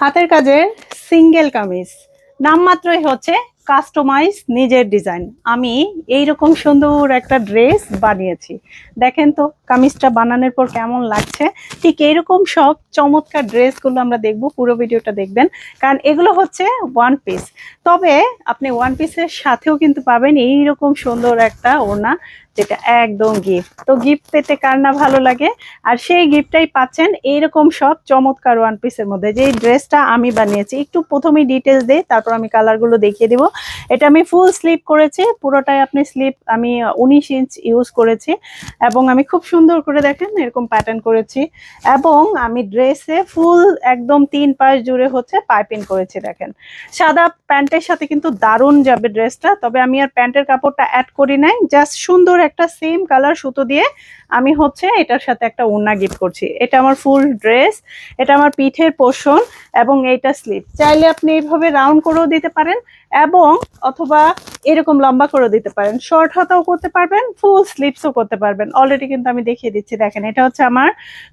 হাতের কাজের সিঙ্গেল কামিজ। নামমাত্রই হচ্ছে কাস্টমাইজ নিজের ডিজাইন। আমি এইরকম সুন্দর একটা ড্রেস বানিয়েছি। দেখেন তো, কামিজটা বানানোর পর কেমন লাগছে। ঠিক এইরকম সব চমৎকার ড্রেসগুলো আমরা দেখব, পুরো ভিডিওটা দেখবেন। কারণ এগুলো হচ্ছে ওয়ান পিস তবে আপনি ওয়ান পিসের সাথেও কিন্তু পাবেন এই রকম সুন্দর একটা ওড়না। যেটা একদম গিফট তো গিফট পেতে কার না ভালো লাগে? আর সেই গিফটটাই পাচ্ছেন এইরকম সব চমৎকার ওয়ান পিসের মধ্যে। যে ড্রেসটা আমি বানিয়েছি, একটু প্রথমেই ডিটেলস দিই, তারপর আমি কালারগুলো দেখিয়ে দিব। এটা আমি ফুল স্লিপ করেছি, পুরোটাই আপনি স্লিপ আমি উনিশ ইঞ্চ ইউজ করেছি এবং আমি খুব সুন্দর করে দেখেন এরকম প্যাটার্ন করেছি এবং আমি ড্রেসে ফুল একদম তিন পাশ জুড়ে হচ্ছে পাইপিং করেছি দেখেন। সাদা প্যান্টের সাথে কিন্তু দারুণ যাবে ড্রেসটা তবে আমি আর প্যান্টের কাপড়টা অ্যাড করি নাই জাস্ট সুন্দর একটা সেম কালার সুতো দিয়ে আমি হচ্ছে এটার সাথে একটা ওড়না গিফট করছি। এটা আমার ফুল ড্রেস এটা আমার পিঠের পোষণ এবং এইটা স্লিপ চাইলে আপনি এইভাবে রাউন্ড করেও দিতে পারেন এবং অথবা এরকম লম্বা করে দিতে পারেন। শর্ট হাতাও করতে পারবেন ফুল স্লিপসও করতে পারবেন। অলরেডি কিন্তু আমি দেখিয়ে দিচ্ছি, দেখেন, এটা হচ্ছে আমার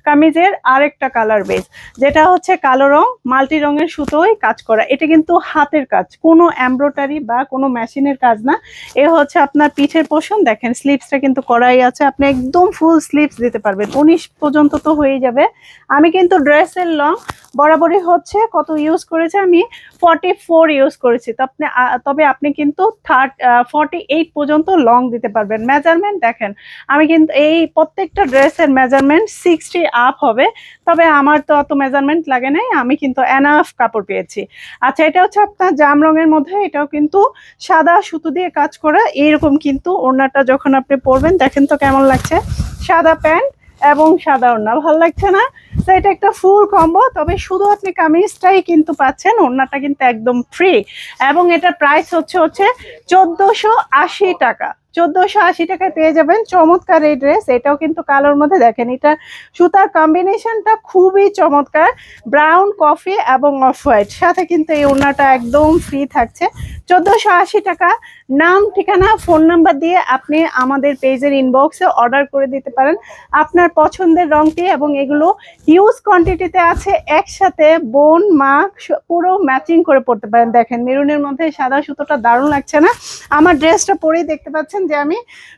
কামিজের আরেকটা কালার বেস যেটা হচ্ছে কালো রং, মাল্টি রঙের সুতোই কাজ করা। এটা কিন্তু হাতের কাজ, কোনো এমব্রয়ডারি বা কোনো মেশিনের কাজ না। এ হচ্ছে আপনার পিঠের পোষণ, দেখেন স্লিপসটা কিন্তু করাই আছে, আপনি একদম ফুল স্লিপস দিতে পারবেন। উনিশ পর্যন্ত তো হয়ে যাবে। আমি কিন্তু ড্রেসের লং বরাবরই হচ্ছে কত ইউজ করেছে আমি? ফর্টি ফোর ইউজ করেছি। তো আপনি তবে আপনি কিন্তু থার্ড ফর্টি এইট পর্যন্ত লং দিতে পারবেন। মেজারমেন্ট দেখেন, আমি কিন্তু এই প্রত্যেকটা ড্রেসের মেজারমেন্ট সিক্সটি আপ হবে। তবে আমার তো অত মেজারমেন্ট লাগে নাই, আমি কিন্তু এনাফ কাপড় পেয়েছি। আচ্ছা এটা হচ্ছে আপনার জাম রঙের মধ্যে, এটাও কিন্তু সাদা সুতো দিয়ে কাজ করা। এইরকম কিন্তু ওড়নাটা যখন আপনি পরবেন, দেখেন তো কেমন লাগছে। সাদা প্যান্ট এবং সাদা ওড়না ভালো লাগছে না। তো এটা একটা ফুল কম্বো তবে শুধু আপনি কামিজটাই কিন্তু পাচ্ছেন, ওড়নাটা কিন্তু একদম ফ্রি এবং এটা প্রাইস হচ্ছে হচ্ছে চোদ্দোশো টাকা। চোদ্দোশো আশি টাকায় পেয়ে যাবেন। চমৎকার এই ড্রেস এটাও কিন্তু কালোর মধ্যে। দেখেন, এটা সুতার কম্বিনেশনটা খুবই চমৎকার। ব্রাউন কফি এবং অফ হোয়াইট সাথে কিন্তু এই ওড়নাটা একদম ফ্রি থাকছে। চোদ্দোশো আশি টাকা। নাম, ঠিকানা ফোন নাম্বার দিয়ে আপনি আমাদের পেজের ইনবক্সে অর্ডার করে দিতে পারেন। আপনার পছন্দের রংটি এবং এগুলো হিউজ কোয়ান্টিটিতে আছে, একসাথে বোন মা পুরো ম্যাচিং করে পড়তে পারেন। দেখেন, মেরুনের মধ্যে সাদা সুতোটা দারুণ লাগছে না? আমার ড্রেসটা পরেই দেখতে পাচ্ছেন। যে আমি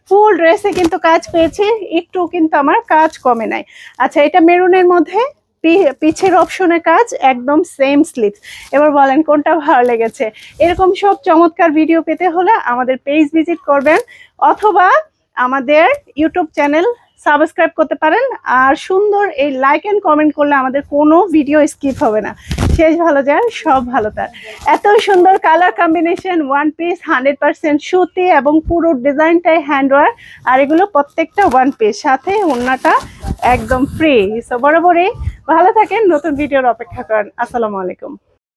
ফুল ড্রেসে কিন্তু কাজ পেয়েছি, একটু কিন্তু আমার কাজ কমে নাই। আচ্ছা এটা মেরুনের মধ্যে পিছের অপশনে কাজ, একদম সেম স্লিপস এবার বলেন কোনটা ভালো লেগেছে? এরকম সব চমৎকার ভিডিও পেতে হলে আমাদের পেজ ভিজিট করবেন, অথবা আমাদের ইউটিউব চ্যানেল সাবস্ক্রাইব করতে পারেন, আর সুন্দর এই লাইক অ্যান্ড কমেন্ট করলে আমাদের কোনো ভিডিও স্কিপ হবে না। শেষ ভালো যায় সব ভালো তার। এত সুন্দর colour combination one piece hundred percent সুতি এবং পুরো ডিজাইনটাই হ্যান্ডওয়ার আর এগুলো প্রত্যেকটা ওয়ান পিস সাথে ওনাটা একদম ফ্রি সো বরাবরই ভালো থাকেন, নতুন ভিডিওর অপেক্ষা করেন। আসসালামু আলাইকুম।